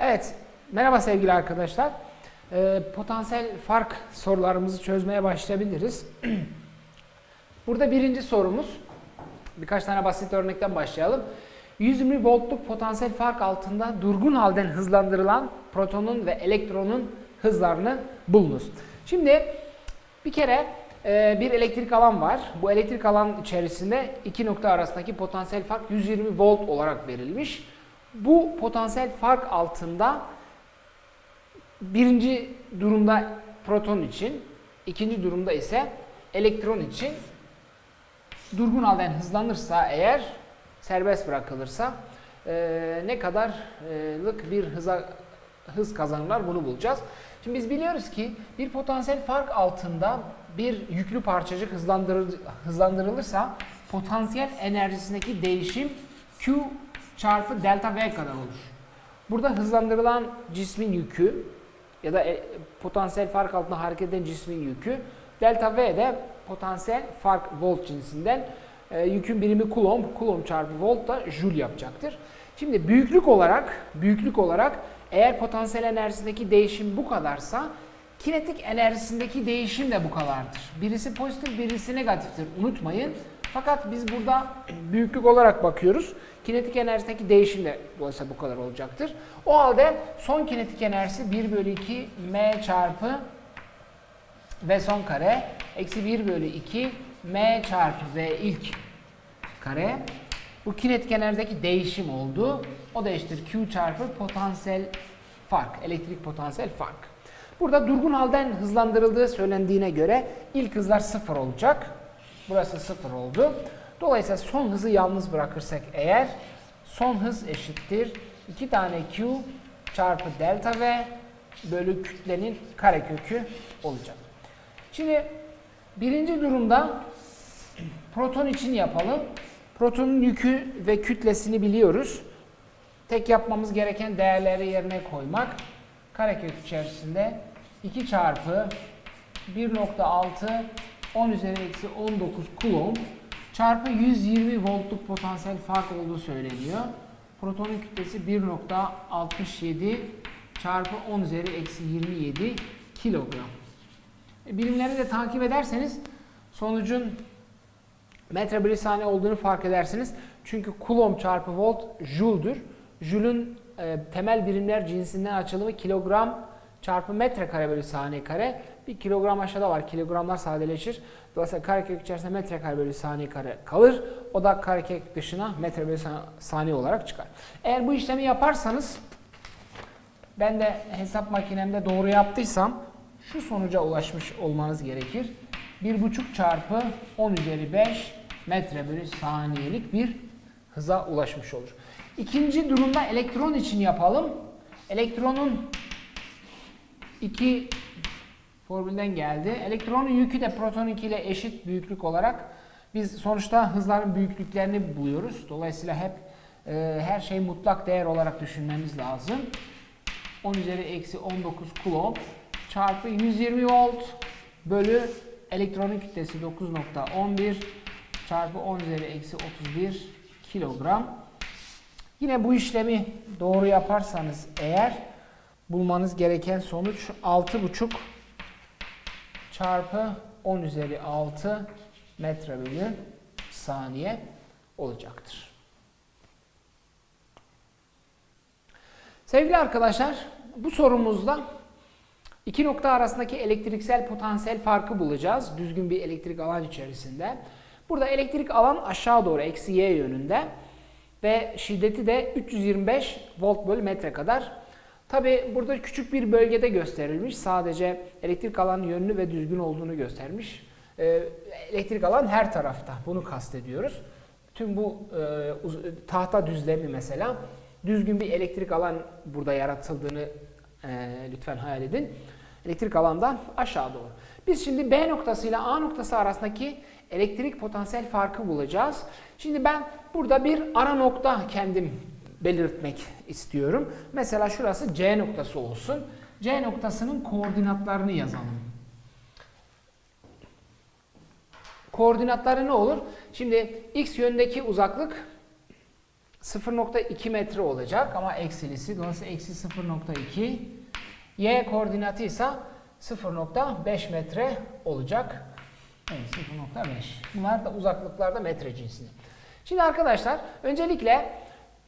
Evet, merhaba sevgili arkadaşlar. Ee, potansiyel fark sorularımızı çözmeye başlayabiliriz. Burada birinci sorumuz, birkaç tane basit örnekten başlayalım. 120 voltluk potansiyel fark altında durgun halden hızlandırılan protonun ve elektronun hızlarını bulunuz. Şimdi bir kere e, bir elektrik alan var. Bu elektrik alan içerisinde iki nokta arasındaki potansiyel fark 120 volt olarak verilmiş. Bu potansiyel fark altında birinci durumda proton için, ikinci durumda ise elektron için durgun halden hızlanırsa eğer serbest bırakılırsa e, ne kadarlık bir hıza hız kazanırlar bunu bulacağız. Şimdi biz biliyoruz ki bir potansiyel fark altında bir yüklü parçacık hızlandırılırsa potansiyel enerjisindeki değişim Q çarpı delta V kadar olur. Burada hızlandırılan cismin yükü ya da e, potansiyel fark altında hareket eden cismin yükü delta V de potansiyel fark volt cinsinden e, yükün birimi kulomb, kulomb çarpı volt da joule yapacaktır. Şimdi büyüklük olarak büyüklük olarak eğer potansiyel enerjisindeki değişim bu kadarsa kinetik enerjisindeki değişim de bu kadardır. Birisi pozitif, birisi negatiftir. Unutmayın. Fakat biz burada büyüklük olarak bakıyoruz. Kinetik enerjideki değişim de dolayısıyla bu kadar olacaktır. O halde son kinetik enerjisi 1 bölü 2 m çarpı v son kare eksi 1 bölü 2 m çarpı v ilk kare. Bu kinetik enerjideki değişim oldu. O da eşittir Q çarpı potansiyel fark, elektrik potansiyel fark. Burada durgun halden hızlandırıldığı söylendiğine göre ilk hızlar sıfır olacak. Burası sıfır oldu. Dolayısıyla son hızı yalnız bırakırsak eğer son hız eşittir 2 tane Q çarpı delta V bölü kütlenin karekökü olacak. Şimdi birinci durumda proton için yapalım. Protonun yükü ve kütlesini biliyoruz. Tek yapmamız gereken değerleri yerine koymak. Karekök içerisinde 2 çarpı 1.6 10 üzeri eksi 19 kulomb çarpı 120 voltluk potansiyel fark olduğu söyleniyor. Protonun kütlesi 1.67 çarpı 10 üzeri eksi 27 kilogram. E, birimleri de takip ederseniz sonucun metre bölü saniye olduğunu fark edersiniz. Çünkü kulomb çarpı volt joule'dur. Joule'ün e, temel birimler cinsinden açılımı kilogram çarpı metre kare bölü saniye kare. Bir kilogram aşağıda var. Kilogramlar sadeleşir. Dolayısıyla karekök içerisinde metre kare bölü saniye kare kalır. O da karekök dışına metre bölü saniye olarak çıkar. Eğer bu işlemi yaparsanız ben de hesap makinemde doğru yaptıysam şu sonuca ulaşmış olmanız gerekir. 1,5 çarpı 10 üzeri 5 metre bölü saniyelik bir hıza ulaşmış olur. İkinci durumda elektron için yapalım. Elektronun iki formülden geldi. Elektronun yükü de protonunkiyle eşit büyüklük olarak biz sonuçta hızların büyüklüklerini buluyoruz. Dolayısıyla hep e, her şey mutlak değer olarak düşünmemiz lazım. 10 üzeri eksi 19 kulomb çarpı 120 volt bölü elektronun kütlesi 9.11 çarpı 10 üzeri eksi 31 kilogram. Yine bu işlemi doğru yaparsanız eğer bulmanız gereken sonuç 6.5 çarpı 10 üzeri 6 metre bölü saniye olacaktır. Sevgili arkadaşlar bu sorumuzda iki nokta arasındaki elektriksel potansiyel farkı bulacağız. Düzgün bir elektrik alan içerisinde. Burada elektrik alan aşağı doğru eksi y yönünde ve şiddeti de 325 volt bölü metre kadar. Tabi burada küçük bir bölgede gösterilmiş. Sadece elektrik alan yönlü ve düzgün olduğunu göstermiş. Ee, elektrik alan her tarafta. Bunu kastediyoruz. Tüm bu e, tahta düzlemi mesela düzgün bir elektrik alan burada yaratıldığını e, lütfen hayal edin. Elektrik alandan aşağı doğru. Biz şimdi B noktası ile A noktası arasındaki elektrik potansiyel farkı bulacağız. Şimdi ben burada bir ara nokta kendim belirtmek istiyorum. Mesela şurası C noktası olsun. C noktasının koordinatlarını yazalım. Koordinatları ne olur? Şimdi x yöndeki uzaklık 0.2 metre olacak ama eksilisi dolayısıyla eksi 0.2 y koordinatı ise 0.5 metre olacak. Evet 0.5. Bunlar da uzaklıklarda metre cinsinde. Şimdi arkadaşlar öncelikle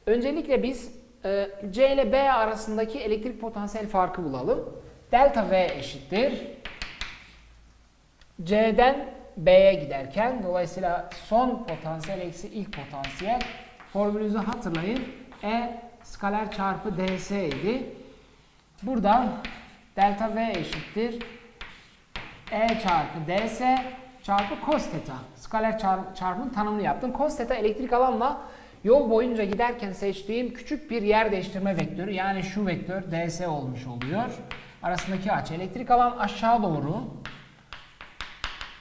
öncelikle biz e, C ile B arasındaki elektrik potansiyel farkı bulalım. Delta V eşittir. C'den B'ye giderken dolayısıyla son potansiyel eksi ilk potansiyel formülünüzü hatırlayın. E skaler çarpı ds idi. Buradan delta V eşittir. E çarpı ds çarpı cos theta. Skaler çarp, çarpımın tanımını yaptım. Cos theta elektrik alanla yol boyunca giderken seçtiğim küçük bir yer değiştirme vektörü. Yani şu vektör ds olmuş oluyor. Arasındaki açı. Elektrik alan aşağı doğru.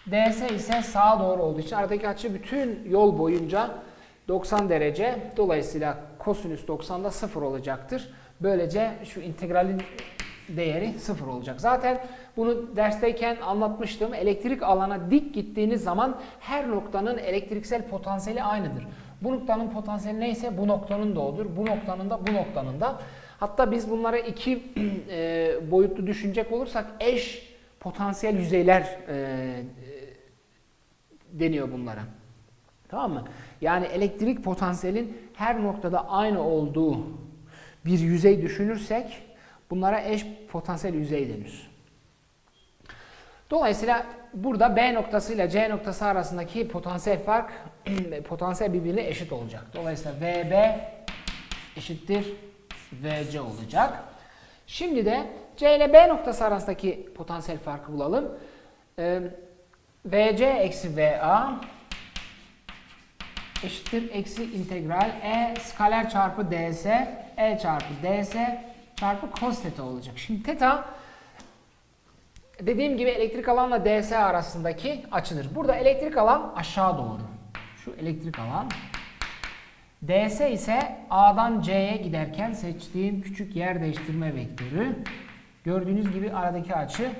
ds ise sağa doğru olduğu için aradaki açı bütün yol boyunca 90 derece. Dolayısıyla kosinüs 90'da 0 olacaktır. Böylece şu integralin değeri 0 olacak. Zaten bunu dersteyken anlatmıştım. Elektrik alana dik gittiğiniz zaman her noktanın elektriksel potansiyeli aynıdır. Bu noktanın potansiyeli neyse bu noktanın da odur. Bu noktanın da bu noktanın da. Hatta biz bunlara iki e, boyutlu düşünecek olursak eş potansiyel yüzeyler e, e, deniyor bunlara. Tamam mı? Yani elektrik potansiyelin her noktada aynı olduğu bir yüzey düşünürsek bunlara eş potansiyel yüzey denir. Dolayısıyla burada B noktası ile C noktası arasındaki potansiyel fark potansiyel birbirine eşit olacak. Dolayısıyla VB eşittir VC olacak. Şimdi de C ile B noktası arasındaki potansiyel farkı bulalım. Ee, VC eksi VA eşittir eksi integral E skaler çarpı ds E çarpı ds çarpı cos theta olacak. Şimdi theta dediğim gibi elektrik alanla ds arasındaki açıdır. Burada elektrik alan aşağı doğru. Şu elektrik alan. ds ise A'dan C'ye giderken seçtiğim küçük yer değiştirme vektörü. Gördüğünüz gibi aradaki açı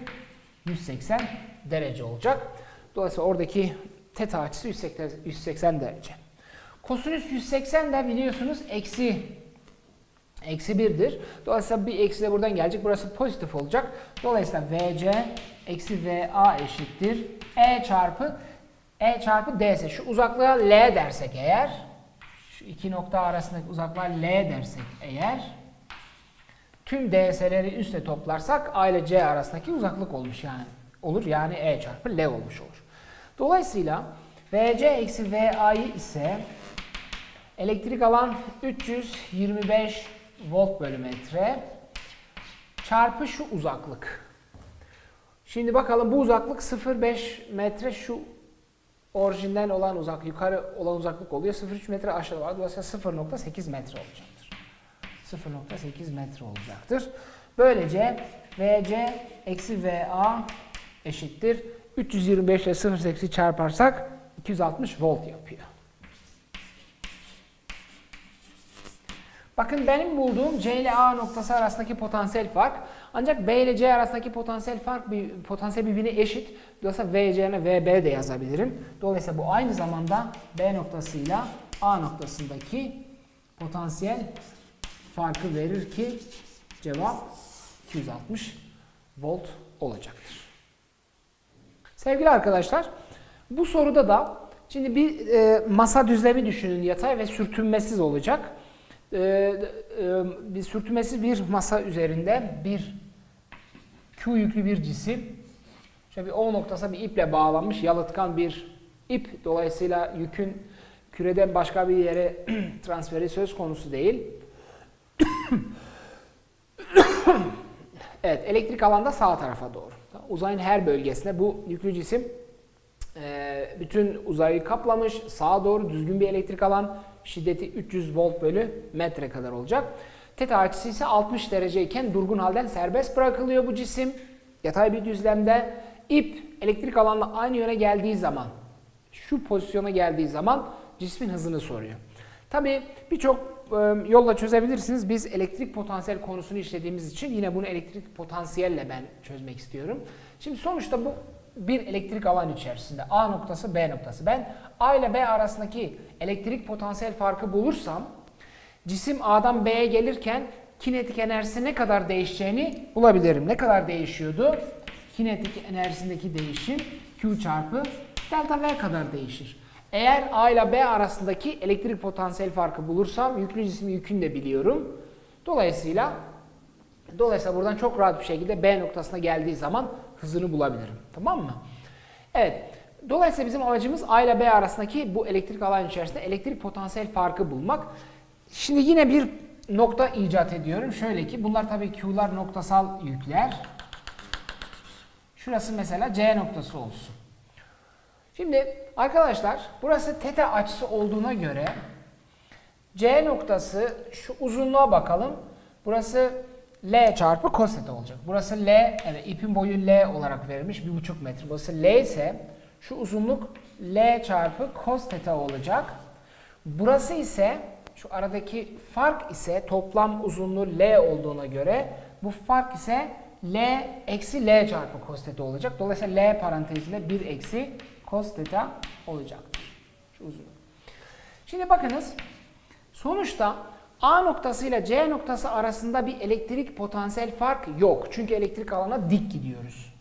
180 derece olacak. Dolayısıyla oradaki theta açısı 180, 180 derece. Kosinüs 180 de biliyorsunuz eksi eksi 1'dir. Dolayısıyla bir eksi de buradan gelecek. Burası pozitif olacak. Dolayısıyla VC eksi VA eşittir. E çarpı E çarpı DS. Şu uzaklığa L dersek eğer şu iki nokta arasındaki uzaklığa L dersek eğer tüm DS'leri üste toplarsak A ile C arasındaki uzaklık olmuş yani. Olur yani E çarpı L olmuş olur. Dolayısıyla VC eksi VA'yı ise elektrik alan 325 volt bölü metre çarpı şu uzaklık. Şimdi bakalım bu uzaklık 0,5 metre şu orijinden olan uzak yukarı olan uzaklık oluyor. 0,3 metre aşağıda var. Dolayısıyla 0,8 metre olacaktır. 0,8 metre olacaktır. Böylece VC eksi VA eşittir. 325 ile 0,8'i çarparsak 260 volt yapıyor. Bakın benim bulduğum C ile A noktası arasındaki potansiyel fark ancak B ile C arasındaki potansiyel fark bir potansiyel birbirine eşit. Dolayısıyla VC'ne VB de yazabilirim. Dolayısıyla bu aynı zamanda B noktasıyla A noktasındaki potansiyel farkı verir ki cevap 260 volt olacaktır. Sevgili arkadaşlar bu soruda da şimdi bir e, masa düzlemi düşünün yatay ve sürtünmesiz olacak. E, e, bir sürtünmesiz bir masa üzerinde bir Q yüklü bir cisim şöyle bir O noktası bir iple bağlanmış yalıtkan bir ip dolayısıyla yükün küreden başka bir yere transferi söz konusu değil. evet elektrik alanda sağ tarafa doğru. Uzayın her bölgesinde bu yüklü cisim e, bütün uzayı kaplamış. Sağa doğru düzgün bir elektrik alan şiddeti 300 volt bölü metre kadar olacak. Teta açısı ise 60 derece iken durgun halden serbest bırakılıyor bu cisim. Yatay bir düzlemde ip elektrik alanla aynı yöne geldiği zaman şu pozisyona geldiği zaman cismin hızını soruyor. Tabi birçok e, yolla çözebilirsiniz. Biz elektrik potansiyel konusunu işlediğimiz için yine bunu elektrik potansiyelle ben çözmek istiyorum. Şimdi sonuçta bu bir elektrik alan içerisinde A noktası B noktası. Ben A ile B arasındaki elektrik potansiyel farkı bulursam cisim A'dan B'ye gelirken kinetik enerjisi ne kadar değişeceğini bulabilirim. Ne kadar değişiyordu? Kinetik enerjisindeki değişim Q çarpı delta V kadar değişir. Eğer A ile B arasındaki elektrik potansiyel farkı bulursam yüklü cismin yükünü de biliyorum. Dolayısıyla dolayısıyla buradan çok rahat bir şekilde B noktasına geldiği zaman hızını bulabilirim. Tamam mı? Evet. Dolayısıyla bizim amacımız A ile B arasındaki bu elektrik alan içerisinde elektrik potansiyel farkı bulmak. Şimdi yine bir nokta icat ediyorum. Şöyle ki bunlar tabii Q'lar noktasal yükler. Şurası mesela C noktası olsun. Şimdi arkadaşlar burası teta açısı olduğuna göre C noktası şu uzunluğa bakalım. Burası L çarpı cos theta olacak. Burası L, evet ipin boyu L olarak verilmiş 1,5 metre. Burası L ise şu uzunluk L çarpı cos theta olacak. Burası ise şu aradaki fark ise toplam uzunluğu L olduğuna göre bu fark ise L eksi L çarpı cos theta olacak. Dolayısıyla L parantezinde 1 eksi cos theta olacaktır. Şu uzunluk. Şimdi bakınız sonuçta A noktası ile C noktası arasında bir elektrik potansiyel fark yok. Çünkü elektrik alana dik gidiyoruz.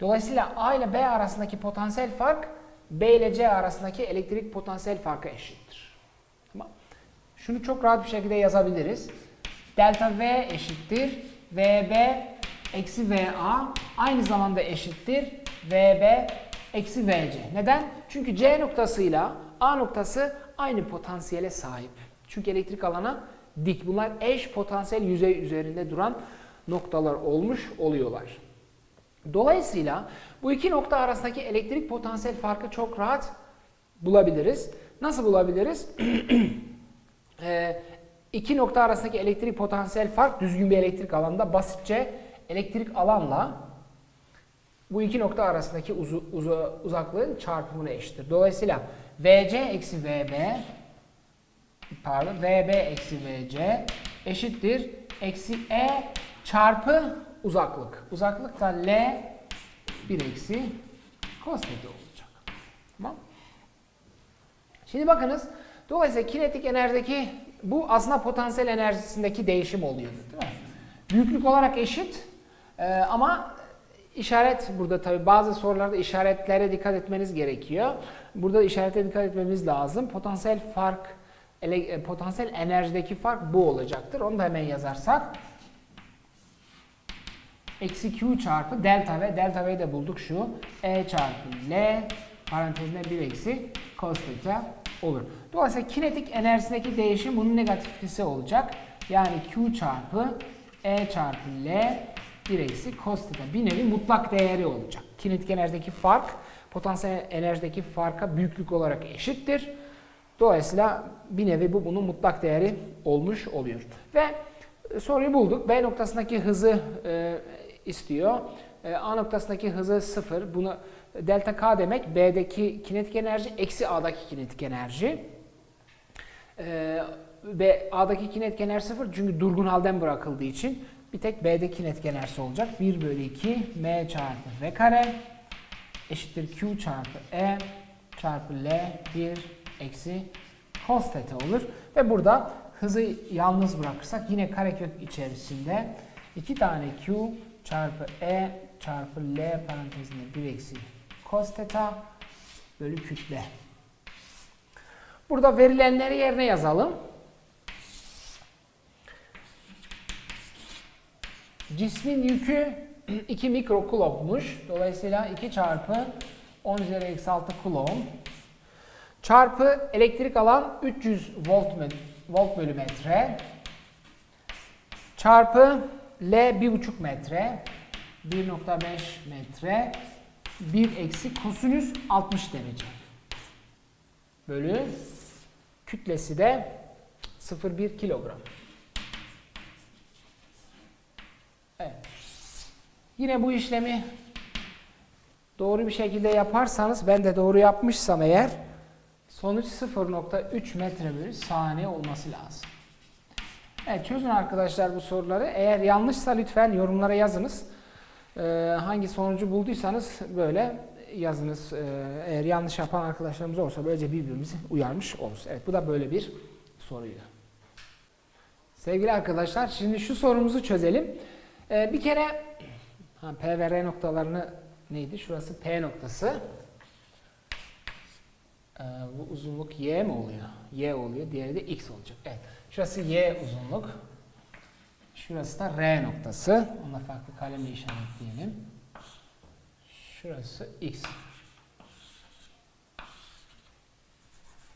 Dolayısıyla A ile B arasındaki potansiyel fark B ile C arasındaki elektrik potansiyel farkı eşittir. Tamam. Şunu çok rahat bir şekilde yazabiliriz. Delta V eşittir VB eksi VA aynı zamanda eşittir VB eksi VC. Neden? Çünkü C noktasıyla A noktası aynı potansiyele sahip. Çünkü elektrik alana dik. Bunlar eş potansiyel yüzey üzerinde duran noktalar olmuş oluyorlar. Dolayısıyla bu iki nokta arasındaki elektrik potansiyel farkı çok rahat bulabiliriz. Nasıl bulabiliriz? Ee, iki nokta arasındaki elektrik potansiyel fark düzgün bir elektrik alanda basitçe elektrik alanla bu iki nokta arasındaki uzu, uzu, uzaklığın çarpımına eşittir. Dolayısıyla VC eksi VB pardon VB eksi VC eşittir eksi E çarpı uzaklık. Uzaklık da L 1 eksi cos olacak. Tamam. Şimdi bakınız dolayısıyla kinetik enerjideki bu aslında potansiyel enerjisindeki değişim oluyor değil mi? Büyüklük olarak eşit ee, ama işaret burada tabi bazı sorularda işaretlere dikkat etmeniz gerekiyor. Burada işarete dikkat etmemiz lazım. Potansiyel fark ele- e, potansiyel enerjideki fark bu olacaktır. Onu da hemen yazarsak eksi Q çarpı delta V. Delta V'yi de bulduk şu. E çarpı L parantezinde 1 eksi cos theta olur. Dolayısıyla kinetik enerjisindeki değişim bunun negatiflisi olacak. Yani Q çarpı E çarpı L 1 eksi cos theta. Bir nevi mutlak değeri olacak. Kinetik enerjideki fark potansiyel enerjideki farka büyüklük olarak eşittir. Dolayısıyla bir nevi bu bunun mutlak değeri olmuş oluyor. Ve e, soruyu bulduk. B noktasındaki hızı e, istiyor. E, A noktasındaki hızı 0. Bunu delta K demek B'deki kinetik enerji eksi A'daki kinetik enerji. E, ve A'daki kinetik enerji 0 çünkü durgun halden bırakıldığı için bir tek B'de kinetik enerjisi olacak. 1 bölü 2 M çarpı V kare eşittir Q çarpı E çarpı L 1 eksi cos theta olur. Ve burada hızı yalnız bırakırsak yine karekök içerisinde 2 tane Q çarpı E çarpı L parantezinde 1 eksi cos theta bölü kütle. Burada verilenleri yerine yazalım. Cismin yükü 2 mikrokulommuş. Dolayısıyla 2 çarpı 10 üzeri eksi 6 kulom çarpı elektrik alan 300 volt, volt bölü metre çarpı L 1,5 metre 1.5 metre 1 eksi kosinüs 60 derece bölü kütlesi de 0,1 kilogram. Evet. Yine bu işlemi doğru bir şekilde yaparsanız ben de doğru yapmışsam eğer sonuç 0.3 metre bölü saniye olması lazım. Evet çözün arkadaşlar bu soruları. Eğer yanlışsa lütfen yorumlara yazınız. Ee, hangi sonucu bulduysanız böyle yazınız. Ee, eğer yanlış yapan arkadaşlarımız olursa böylece birbirimizi uyarmış oluruz. Evet bu da böyle bir soruydu. Sevgili arkadaşlar şimdi şu sorumuzu çözelim. Ee, bir kere ha, P ve R noktalarını neydi? Şurası P noktası. Ee, bu uzunluk Y mi oluyor? Y oluyor. Diğeri de X olacak. Evet. Şurası Y uzunluk. Şurası da R noktası. Ona farklı kalemle işaretleyelim. Şurası X.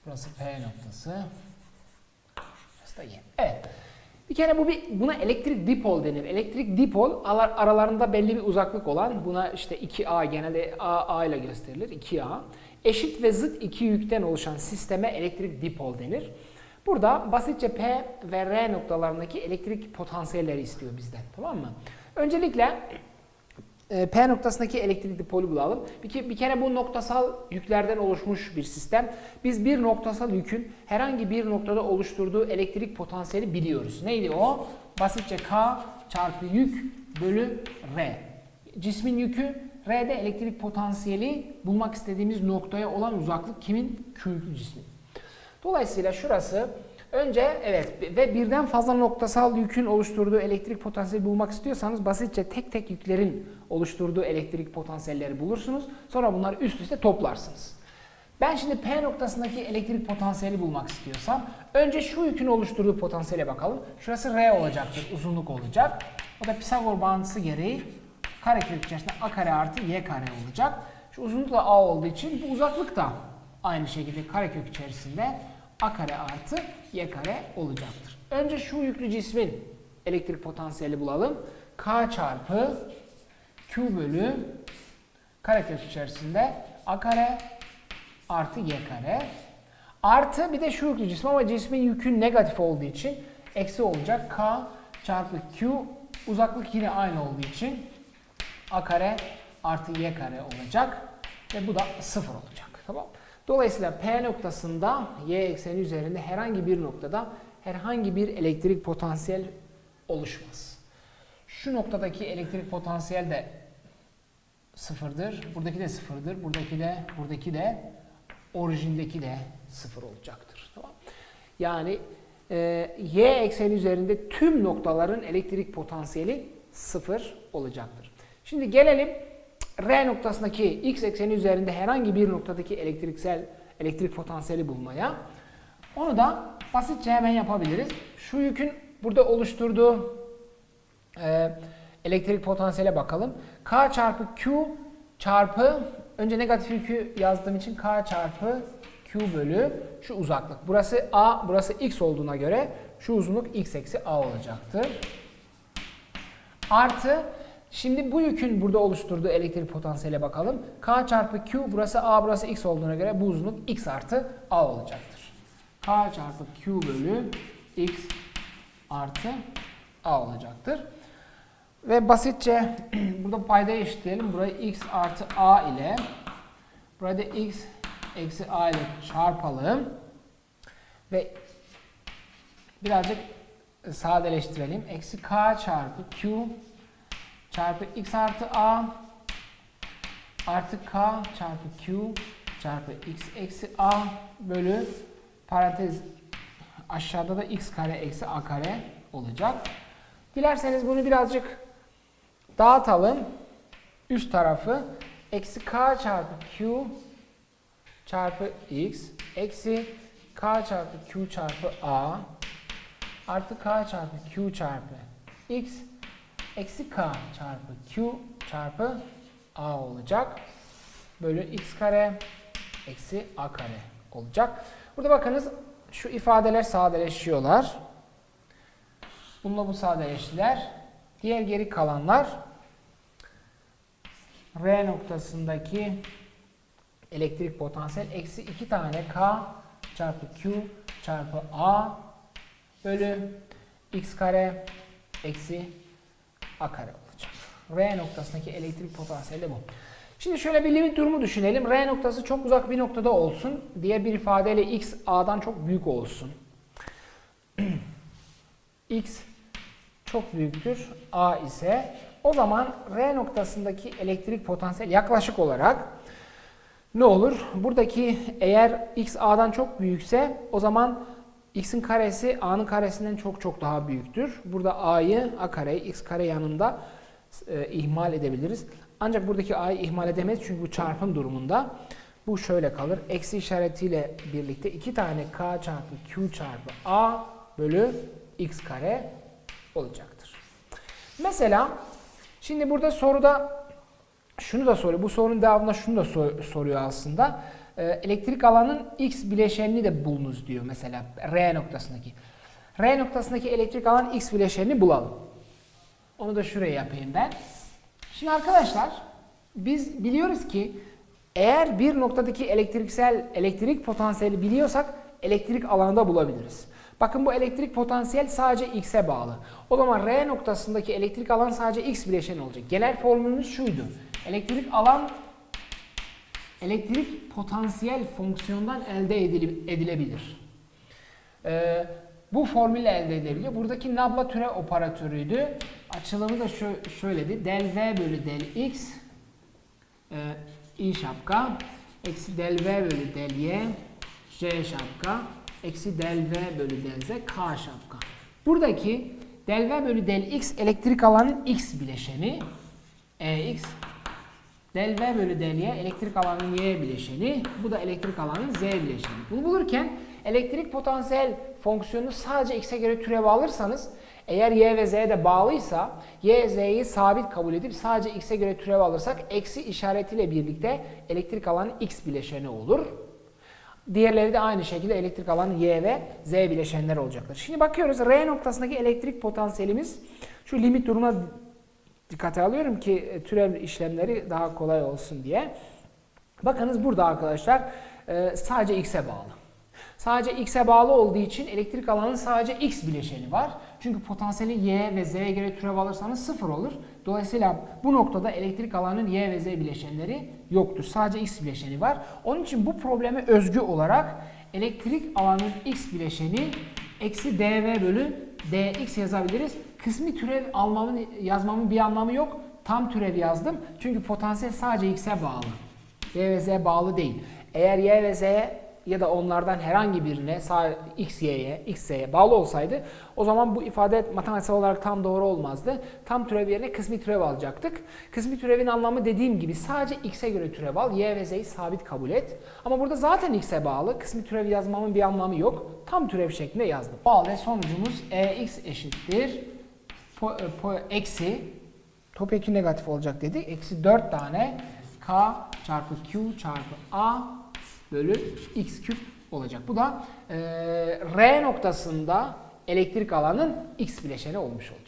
Burası P noktası. Burası da Y. Evet. Bir kere bu bir buna elektrik dipol denir. Elektrik dipol alar- aralarında belli bir uzaklık olan buna işte 2A genelde A, A ile gösterilir 2A. Eşit ve zıt iki yükten oluşan sisteme elektrik dipol denir. Burada basitçe P ve R noktalarındaki elektrik potansiyelleri istiyor bizden. Tamam mı? Öncelikle e, P noktasındaki elektrik dipolü bulalım. Bir, ke- bir kere bu noktasal yüklerden oluşmuş bir sistem. Biz bir noktasal yükün herhangi bir noktada oluşturduğu elektrik potansiyeli biliyoruz. Neydi o? Basitçe K çarpı yük bölü R. Cismin yükü R'de elektrik potansiyeli bulmak istediğimiz noktaya olan uzaklık kimin? Q yüklü cismin. Dolayısıyla şurası önce evet ve birden fazla noktasal yükün oluşturduğu elektrik potansiyeli bulmak istiyorsanız basitçe tek tek yüklerin oluşturduğu elektrik potansiyelleri bulursunuz. Sonra bunları üst üste toplarsınız. Ben şimdi P noktasındaki elektrik potansiyeli bulmak istiyorsam önce şu yükün oluşturduğu potansiyele bakalım. Şurası R olacaktır, uzunluk olacak. O da Pisagor bağıntısı gereği karekök içerisinde A kare artı Y kare olacak. Şu uzunluk da A olduğu için bu uzaklık da aynı şekilde karekök içerisinde A kare artı Y kare olacaktır. Önce şu yüklü cismin elektrik potansiyeli bulalım. K çarpı Q bölü karekök içerisinde A kare artı Y kare. Artı bir de şu yüklü cisim ama cismin yükü negatif olduğu için eksi olacak. K çarpı Q uzaklık yine aynı olduğu için A kare artı Y kare olacak. Ve bu da sıfır olacak. Tamam Dolayısıyla P noktasında Y ekseni üzerinde herhangi bir noktada herhangi bir elektrik potansiyel oluşmaz. Şu noktadaki elektrik potansiyel de sıfırdır. Buradaki de sıfırdır. Buradaki de, buradaki de, orijindeki de sıfır olacaktır. Tamam. Yani e, Y ekseni üzerinde tüm noktaların elektrik potansiyeli sıfır olacaktır. Şimdi gelelim R noktasındaki X ekseni üzerinde herhangi bir noktadaki elektriksel elektrik potansiyeli bulmaya. Onu da basitçe hemen yapabiliriz. Şu yükün burada oluşturduğu e, elektrik potansiyele bakalım. K çarpı Q çarpı önce negatif yükü yazdığım için K çarpı Q bölü şu uzaklık. Burası A, burası X olduğuna göre şu uzunluk X eksi A olacaktır. Artı Şimdi bu yükün burada oluşturduğu elektrik potansiyele bakalım. K çarpı Q burası A burası X olduğuna göre bu uzunluk X artı A olacaktır. K çarpı Q bölü X artı A olacaktır. Ve basitçe burada paydayı eşitleyelim. Burayı X artı A ile burada X eksi A ile çarpalım. Ve birazcık sadeleştirelim. Eksi K çarpı Q çarpı x artı a artı k çarpı q çarpı x eksi a bölü parantez aşağıda da x kare eksi a kare olacak. Dilerseniz bunu birazcık dağıtalım. Üst tarafı eksi k çarpı q çarpı x eksi k çarpı q çarpı a artı k çarpı q çarpı x eksi k çarpı q çarpı a olacak. Bölü x kare eksi a kare olacak. Burada bakınız şu ifadeler sadeleşiyorlar. Bununla bu sadeleştiler. Diğer geri kalanlar R noktasındaki elektrik potansiyel eksi 2 tane K çarpı Q çarpı A bölü x kare eksi A kare olacak. R noktasındaki elektrik potansiyeli bu. Şimdi şöyle bir limit durumu düşünelim. R noktası çok uzak bir noktada olsun. Diğer bir ifadeyle x A'dan çok büyük olsun. x çok büyüktür. A ise o zaman R noktasındaki elektrik potansiyel yaklaşık olarak ne olur? Buradaki eğer x A'dan çok büyükse o zaman x'in karesi a'nın karesinden çok çok daha büyüktür. Burada a'yı a kare, x kare yanında e, ihmal edebiliriz. Ancak buradaki a'yı ihmal edemeyiz çünkü bu çarpım durumunda. Bu şöyle kalır. Eksi işaretiyle birlikte iki tane k çarpı q çarpı a bölü x kare olacaktır. Mesela şimdi burada soruda şunu da soruyor. Bu sorunun devamında şunu da sor- soruyor aslında. Ee, elektrik alanın x bileşenini de bulunuz diyor mesela R noktasındaki. R noktasındaki elektrik alan x bileşenini bulalım. Onu da şuraya yapayım ben. Şimdi arkadaşlar biz biliyoruz ki eğer bir noktadaki elektriksel elektrik potansiyeli biliyorsak elektrik alanında bulabiliriz. Bakın bu elektrik potansiyel sadece x'e bağlı. O zaman R noktasındaki elektrik alan sadece x bileşeni olacak. Genel formülümüz şuydu. Elektrik alan elektrik potansiyel fonksiyondan elde edile- edilebilir. Ee, bu formülle elde edilebiliyor. Buradaki nabla türev operatörüydü. Açılımı da şö şöyledi. Del V bölü del X e, i şapka eksi del V bölü del Y J şapka eksi del V bölü del Z K şapka. Buradaki del V bölü del X elektrik alanın X bileşeni EX Del V bölü del Y elektrik alanının Y bileşeni. Bu da elektrik alanının Z bileşeni. Bunu bulurken elektrik potansiyel fonksiyonunu sadece X'e göre türev alırsanız eğer Y ve Z de bağlıysa Y, Z'yi sabit kabul edip sadece X'e göre türev alırsak eksi işaretiyle birlikte elektrik alanı X bileşeni olur. Diğerleri de aynı şekilde elektrik alanı Y ve Z bileşenler olacaktır. Şimdi bakıyoruz R noktasındaki elektrik potansiyelimiz şu limit durumuna dikkate alıyorum ki e, türev işlemleri daha kolay olsun diye. Bakınız burada arkadaşlar e, sadece x'e bağlı. Sadece x'e bağlı olduğu için elektrik alanının sadece x bileşeni var. Çünkü potansiyeli y ve z'ye göre türev alırsanız sıfır olur. Dolayısıyla bu noktada elektrik alanının y ve z bileşenleri yoktur. Sadece x bileşeni var. Onun için bu probleme özgü olarak elektrik alanının x bileşeni eksi dv bölü dx yazabiliriz. Kısmi türev almamın, yazmamın bir anlamı yok. Tam türev yazdım. Çünkü potansiyel sadece x'e bağlı. Y ve Z bağlı değil. Eğer Y ve Z ya da onlardan herhangi birine X, Y'ye, X, Z'ye bağlı olsaydı o zaman bu ifade matematiksel olarak tam doğru olmazdı. Tam türev yerine kısmi türev alacaktık. Kısmi türevin anlamı dediğim gibi sadece X'e göre türev al. Y ve Z'yi sabit kabul et. Ama burada zaten X'e bağlı. Kısmi türev yazmamın bir anlamı yok. Tam türev şeklinde yazdım. Halde sonucumuz EX eşittir. Po, po, eksi topyekun negatif olacak dedik. Eksi 4 tane K çarpı Q çarpı A bölü X küp olacak. Bu da eee, R noktasında elektrik alanın X bileşeni olmuş olacak.